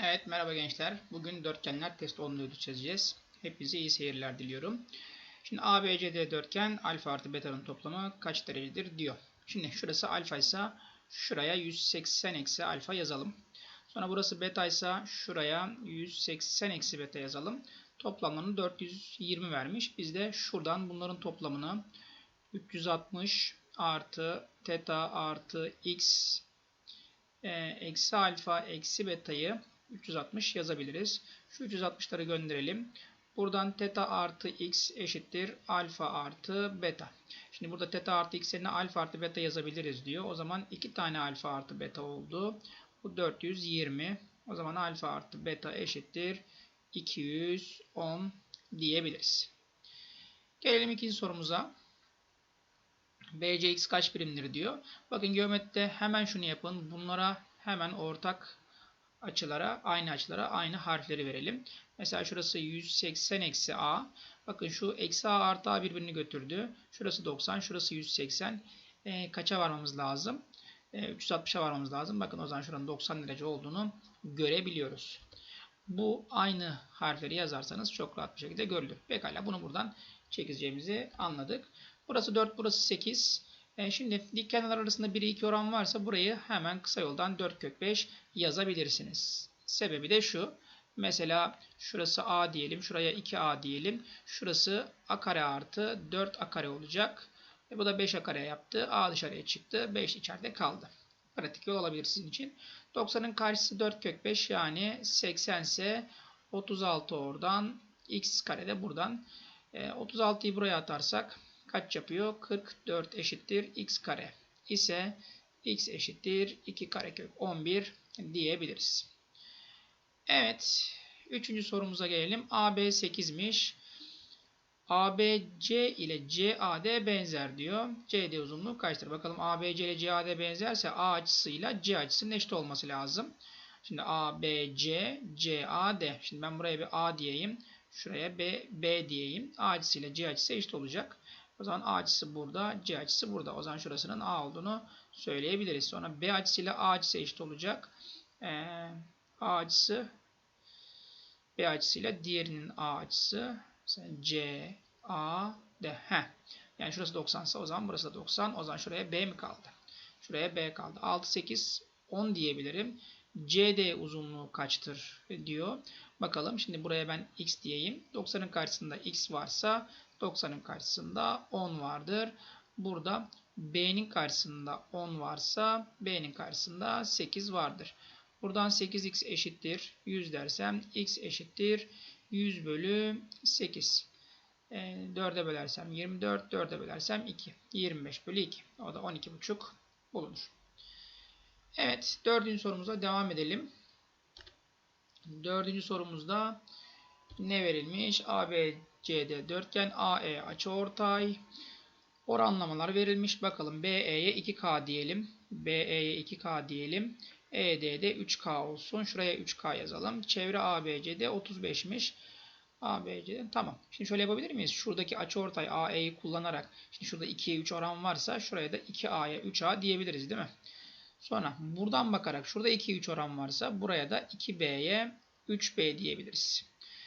Evet merhaba gençler. Bugün dörtgenler test 10'u çözeceğiz. Hepinize iyi seyirler diliyorum. Şimdi ABCD dörtgen alfa artı beta'nın toplamı kaç derecedir diyor. Şimdi şurası alfa ise şuraya 180 eksi alfa yazalım. Sonra burası beta ise şuraya 180 eksi beta yazalım. Toplamlarını 420 vermiş. Biz de şuradan bunların toplamını 360 artı teta artı x e, eksi alfa eksi beta'yı 360 yazabiliriz. Şu 360'ları gönderelim. Buradan teta artı x eşittir alfa artı beta. Şimdi burada teta artı x yerine alfa artı beta yazabiliriz diyor. O zaman 2 tane alfa artı beta oldu. Bu 420. O zaman alfa artı beta eşittir 210 diyebiliriz. Gelelim ikinci sorumuza. BCX kaç birimdir diyor. Bakın geometride hemen şunu yapın. Bunlara hemen ortak açılara, aynı açılara aynı harfleri verelim. Mesela şurası 180 eksi a. Bakın şu eksi a artı a birbirini götürdü. Şurası 90, şurası 180. E, kaça varmamız lazım? E, 360'a varmamız lazım. Bakın o zaman şuranın 90 derece olduğunu görebiliyoruz. Bu aynı harfleri yazarsanız çok rahat bir şekilde görülür. Pekala bunu buradan çekeceğimizi anladık. Burası 4, burası 8. E şimdi dik kenarlar arasında 1'e 2 oran varsa burayı hemen kısa yoldan 4 kök 5 yazabilirsiniz. Sebebi de şu. Mesela şurası a diyelim. Şuraya 2a diyelim. Şurası a kare artı 4a kare olacak. E bu da 5a kare yaptı. a dışarıya çıktı. 5 içeride kaldı. Pratik yol olabilir sizin için. 90'ın karşısı 4 kök 5 yani 80 ise 36 oradan x kare de buradan. E, 36'yı buraya atarsak kaç yapıyor? 44 eşittir x kare ise x eşittir 2 karekök 11 diyebiliriz. Evet. Üçüncü sorumuza gelelim. AB 8'miş. ABC ile CAD benzer diyor. CD uzunluğu kaçtır? Bakalım ABC ile CAD benzerse A açısıyla C açısının eşit olması lazım. Şimdi ABC, CAD. Şimdi ben buraya bir A diyeyim. Şuraya B, B diyeyim. A açısıyla C açısı eşit olacak. O zaman A açısı burada, C açısı burada. O zaman şurasının A olduğunu söyleyebiliriz. Sonra B açısıyla A açısı eşit olacak. Ee, A açısı B açısıyla diğerinin A açısı mesela C, A, D. Heh. Yani şurası 90 ise o zaman burası da 90. O zaman şuraya B mi kaldı? Şuraya B kaldı. 6, 8, 10 diyebilirim. CD uzunluğu kaçtır diyor. Bakalım şimdi buraya ben x diyeyim. 90'ın karşısında x varsa 90'ın karşısında 10 vardır. Burada B'nin karşısında 10 varsa B'nin karşısında 8 vardır. Buradan 8x eşittir 100 dersem x eşittir 100 bölü 8. E, 4'e bölersem 24, 4'e bölersem 2. 25 bölü 2. O da 12,5 bulunur. Evet, dördüncü sorumuza devam edelim. Dördüncü sorumuzda ne verilmiş? ABCD dörtgen AE açıortay oranlamalar verilmiş. Bakalım BE'ye 2K diyelim. BE'ye 2K diyelim. ED'de 3K olsun. Şuraya 3K yazalım. Çevre ABCD 35'miş. ABCD tamam. Şimdi şöyle yapabilir miyiz? Şuradaki açıortay AE'yi kullanarak şimdi şurada 2'ye 3 oran varsa şuraya da 2A'ya 3A diyebiliriz değil mi? Sonra buradan bakarak şurada 2'ye 3 oran varsa buraya da 2B'ye 3B diyebiliriz.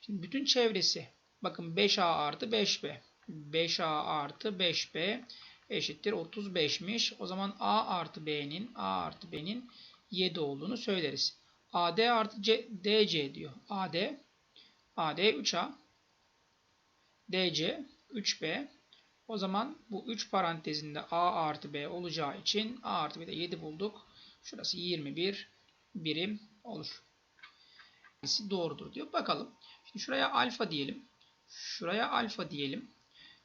Şimdi bütün çevresi bakın 5A artı 5B. 5A artı 5B eşittir 35'miş. O zaman A artı B'nin A artı B'nin 7 olduğunu söyleriz. AD artı C, DC diyor. AD AD 3A DC 3B o zaman bu 3 parantezinde A artı B olacağı için A artı B'de 7 bulduk. Şurası 21 birim olur. Doğrudur diyor. Bakalım. Şimdi şuraya alfa diyelim. Şuraya alfa diyelim.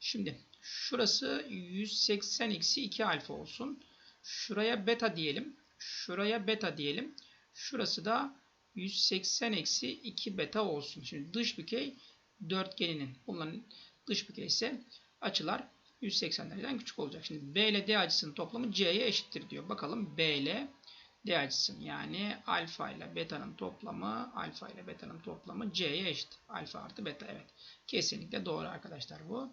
Şimdi şurası 180 eksi 2 alfa olsun. Şuraya beta diyelim. Şuraya beta diyelim. Şurası da 180 eksi 2 beta olsun. Şimdi dış bükey dörtgeninin bunların dış bükey ise açılar 180 dereceden küçük olacak. Şimdi B ile D açısının toplamı C'ye eşittir diyor. Bakalım B ile D açısının yani alfa ile beta'nın toplamı alfa ile beta'nın toplamı C'ye eşit. Alfa artı beta evet. Kesinlikle doğru arkadaşlar bu.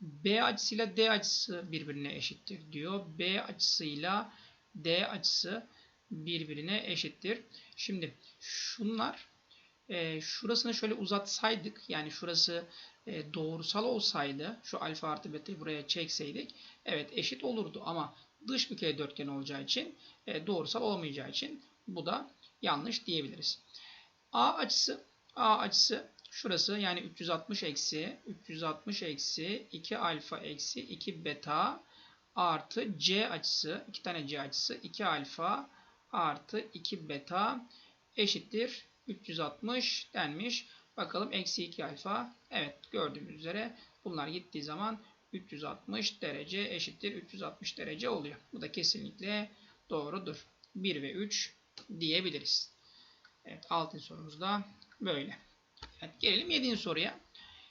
B açısıyla D açısı birbirine eşittir diyor. B açısıyla D açısı birbirine eşittir. Şimdi şunlar e, şurasını şöyle uzatsaydık yani şurası e, doğrusal olsaydı şu alfa artı beta'yı buraya çekseydik evet eşit olurdu ama dış bükey dörtgen olacağı için e, doğrusal olamayacağı için bu da yanlış diyebiliriz. A açısı A açısı şurası yani 360 eksi 360 eksi 2 alfa eksi 2 beta artı C açısı 2 tane C açısı 2 alfa artı 2 beta eşittir 360 denmiş. Bakalım eksi 2 alfa. Evet gördüğümüz üzere bunlar gittiği zaman 360 derece eşittir 360 derece oluyor. Bu da kesinlikle doğrudur. 1 ve 3 diyebiliriz. Evet 6. sorumuz da böyle. Evet, gelelim 7. soruya.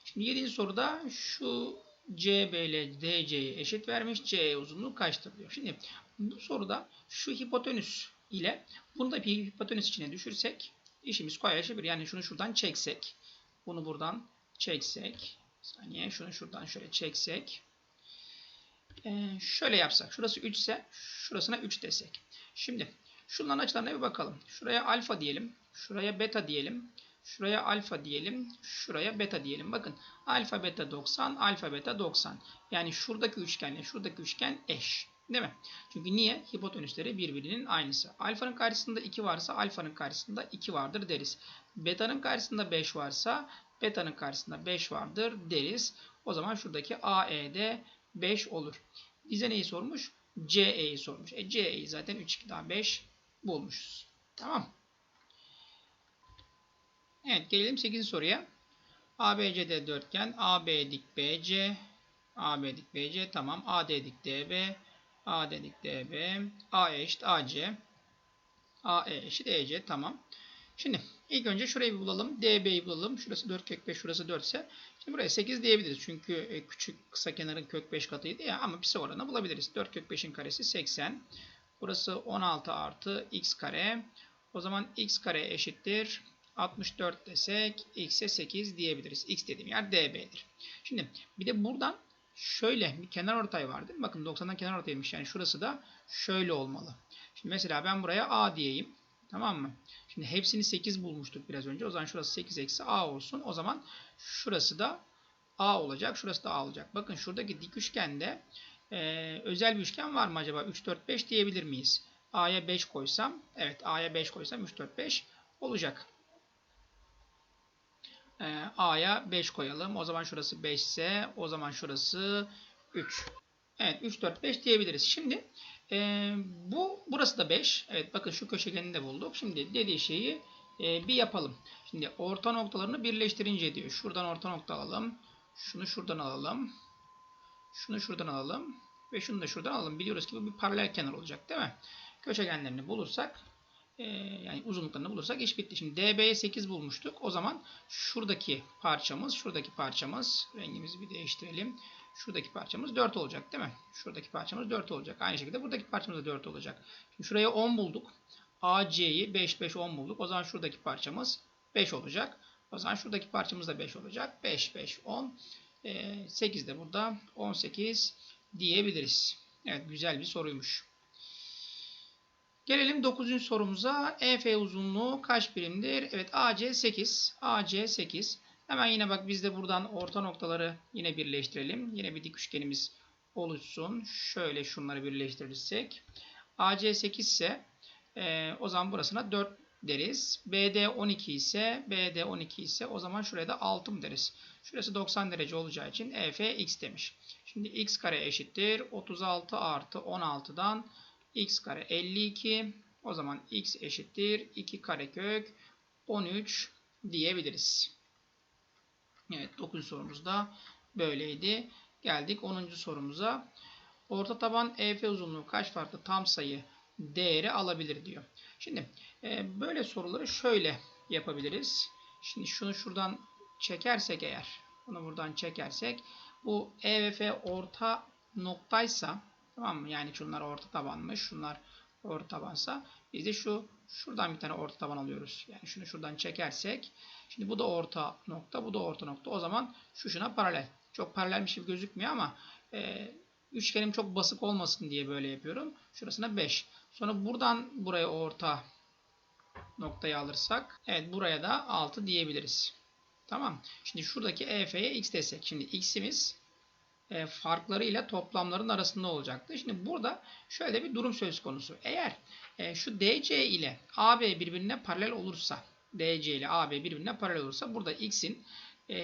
Şimdi 7. soruda şu CB ile DC'yi eşit vermiş. CE uzunluğu kaçtır diyor. Şimdi bu soruda şu hipotenüs ile bunu da bir hipotenüs içine düşürsek işimiz kolaylaşabilir. Yani şunu şuradan çeksek. Bunu buradan çeksek. Saniye şunu şuradan şöyle çeksek. Ee, şöyle yapsak. Şurası 3 ise şurasına 3 desek. Şimdi şunların açılarına bir bakalım. Şuraya alfa diyelim. Şuraya beta diyelim. Şuraya alfa diyelim. Şuraya beta diyelim. Bakın alfa beta 90, alfa beta 90. Yani şuradaki üçgenle şuradaki üçgen eş. Değil mi? Çünkü niye? Hipotenüsleri birbirinin aynısı. Alfanın karşısında 2 varsa alfanın karşısında 2 vardır deriz. Beta'nın karşısında 5 varsa beta'nın karşısında 5 vardır deriz. O zaman şuradaki AE'de 5 olur. Bize neyi sormuş? CE'yi sormuş. E CE'yi zaten 3 2 daha 5 bulmuşuz. Tamam. Evet gelelim 8. soruya. ABCD dörtgen AB dik BC AB dik BC tamam. AD dik DB A dedik DB. A eşit AC. AE eşit EC. Tamam. Şimdi ilk önce şurayı bir bulalım. DB'yi bulalım. Şurası 4 kök 5. Şurası 4 ise. Şimdi buraya 8 diyebiliriz. Çünkü e, küçük kısa kenarın kök 5 katıydı ya. Ama pisi oranı bulabiliriz. 4 kök 5'in karesi 80. Burası 16 artı x kare. O zaman x kare eşittir. 64 desek x'e 8 diyebiliriz. x dediğim yer db'dir. Şimdi bir de buradan şöyle bir kenar ortay var değil mi? Bakın 90'dan kenar ortaymış. Yani şurası da şöyle olmalı. Şimdi mesela ben buraya A diyeyim. Tamam mı? Şimdi hepsini 8 bulmuştuk biraz önce. O zaman şurası 8 eksi A olsun. O zaman şurası da A olacak. Şurası da A olacak. Bakın şuradaki dik üçgende e, özel bir üçgen var mı acaba? 3, 4, 5 diyebilir miyiz? A'ya 5 koysam. Evet A'ya 5 koysam 3, 4, 5 olacak. Ee, A'ya 5 koyalım. O zaman şurası 5 ise o zaman şurası 3. Evet 3, 4, 5 diyebiliriz. Şimdi e, bu burası da 5. Evet bakın şu köşegeni de bulduk. Şimdi dediği şeyi e, bir yapalım. Şimdi orta noktalarını birleştirince diyor. Şuradan orta nokta alalım. Şunu şuradan alalım. Şunu şuradan alalım. Ve şunu da şuradan alalım. Biliyoruz ki bu bir paralel kenar olacak değil mi? Köşegenlerini bulursak yani uzunluklarını bulursak iş bitti. Şimdi DB'ye 8 bulmuştuk. O zaman şuradaki parçamız, şuradaki parçamız rengimizi bir değiştirelim. Şuradaki parçamız 4 olacak değil mi? Şuradaki parçamız 4 olacak. Aynı şekilde buradaki parçamız da 4 olacak. Şimdi şuraya 10 bulduk. AC'yi 5 5 10 bulduk. O zaman şuradaki parçamız 5 olacak. O zaman şuradaki parçamız da 5 olacak. 5 5 10 e, 8 de burada 18 diyebiliriz. Evet güzel bir soruymuş. Gelelim 9. sorumuza. EF uzunluğu kaç birimdir? Evet AC 8. AC 8. Hemen yine bak biz de buradan orta noktaları yine birleştirelim. Yine bir dik üçgenimiz oluşsun. Şöyle şunları birleştirirsek. AC 8 ise e, o zaman burasına 4 deriz. BD 12 ise BD 12 ise o zaman şuraya da 6 mı deriz? Şurası 90 derece olacağı için EF x demiş. Şimdi x kare eşittir. 36 artı 16'dan x kare 52. O zaman x eşittir 2 karekök 13 diyebiliriz. Evet 9. sorumuz da böyleydi. Geldik 10. sorumuza. Orta taban EF uzunluğu kaç farklı tam sayı değeri alabilir diyor. Şimdi e, böyle soruları şöyle yapabiliriz. Şimdi şunu şuradan çekersek eğer, bunu buradan çekersek bu E ve F orta noktaysa Tamam mı? Yani şunlar orta tabanmış. Şunlar orta tabansa biz de şu şuradan bir tane orta taban alıyoruz. Yani şunu şuradan çekersek şimdi bu da orta nokta, bu da orta nokta. O zaman şu şuna paralel. Çok paralelmiş gibi gözükmüyor ama e, üçgenim çok basık olmasın diye böyle yapıyorum. Şurasına 5. Sonra buradan buraya orta noktayı alırsak evet buraya da 6 diyebiliriz. Tamam. Şimdi şuradaki EF'ye x desek. Şimdi x'imiz e, farklarıyla toplamların arasında olacaktı. Şimdi burada şöyle bir durum söz konusu. Eğer e, şu DC ile AB birbirine paralel olursa DC ile AB birbirine paralel olursa burada x'in e,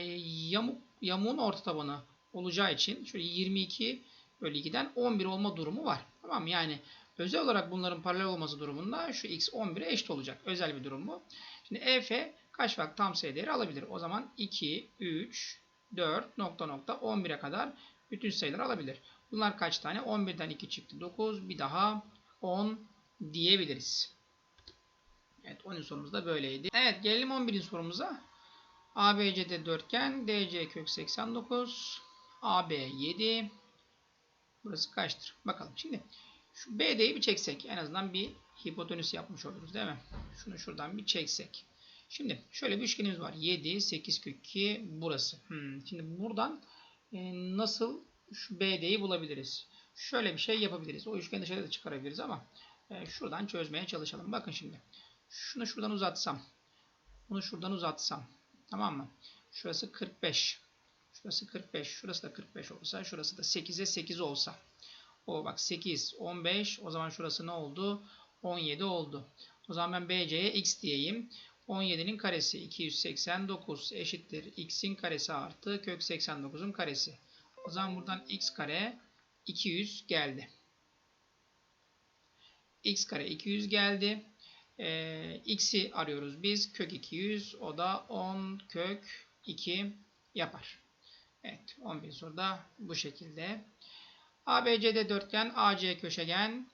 yamuk, yamuğun orta tabanı olacağı için şöyle 22 bölü 2'den 11 olma durumu var. Tamam mı? Yani özel olarak bunların paralel olması durumunda şu x 11'e eşit olacak. Özel bir durum bu. Şimdi EF kaç farklı tam sayı değeri alabilir? O zaman 2, 3, 4 nokta nokta 11'e kadar bütün sayıları alabilir. Bunlar kaç tane? 11'den 2 çıktı. 9. Bir daha 10 diyebiliriz. Evet 10. sorumuz da böyleydi. Evet gelelim 11. sorumuza. ABCD dörtgen. DC kök 89. AB 7. Burası kaçtır? Bakalım. Şimdi şu BD'yi bir çeksek. En azından bir hipotenüs yapmış oluruz değil mi? Şunu şuradan bir çeksek. Şimdi şöyle bir üçgenimiz var. 7, 8 kök 2 burası. Hmm. Şimdi buradan e, nasıl şu BD'yi bulabiliriz? Şöyle bir şey yapabiliriz. O üçgeni dışarıda da çıkarabiliriz ama e, şuradan çözmeye çalışalım. Bakın şimdi. Şunu şuradan uzatsam. Bunu şuradan uzatsam. Tamam mı? Şurası 45. Şurası 45. Şurası da 45 olsa. Şurası da 8'e 8 olsa. O bak 8, 15. O zaman şurası ne oldu? 17 oldu. O zaman ben BC'ye x diyeyim. 17'nin karesi 289 eşittir. x'in karesi artı kök 89'un karesi. O zaman buradan x kare 200 geldi. x kare 200 geldi. Ee, x'i arıyoruz biz. Kök 200 o da 10 kök 2 yapar. Evet 11 soruda bu şekilde. ABCD dörtgen, AC köşegen,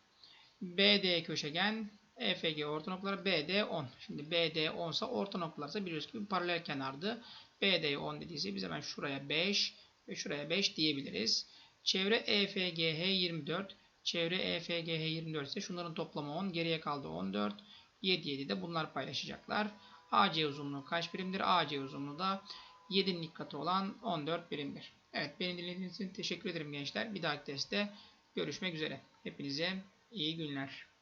BD köşegen, EFG orta noktaları, BD 10. Şimdi BD 10 ise orta noktalarsa biliyoruz ki bir paralel kenardı. BD 10 dediyse biz hemen şuraya 5 ve şuraya 5 diyebiliriz. Çevre EFGH 24. Çevre EFGH 24 ise şunların toplamı 10. Geriye kaldı 14. 7 7 de bunlar paylaşacaklar. AC uzunluğu kaç birimdir? AC uzunluğu da 7'nin ilk katı olan 14 birimdir. Evet beni dinlediğiniz için teşekkür ederim gençler. Bir dahaki testte görüşmek üzere. Hepinize iyi günler.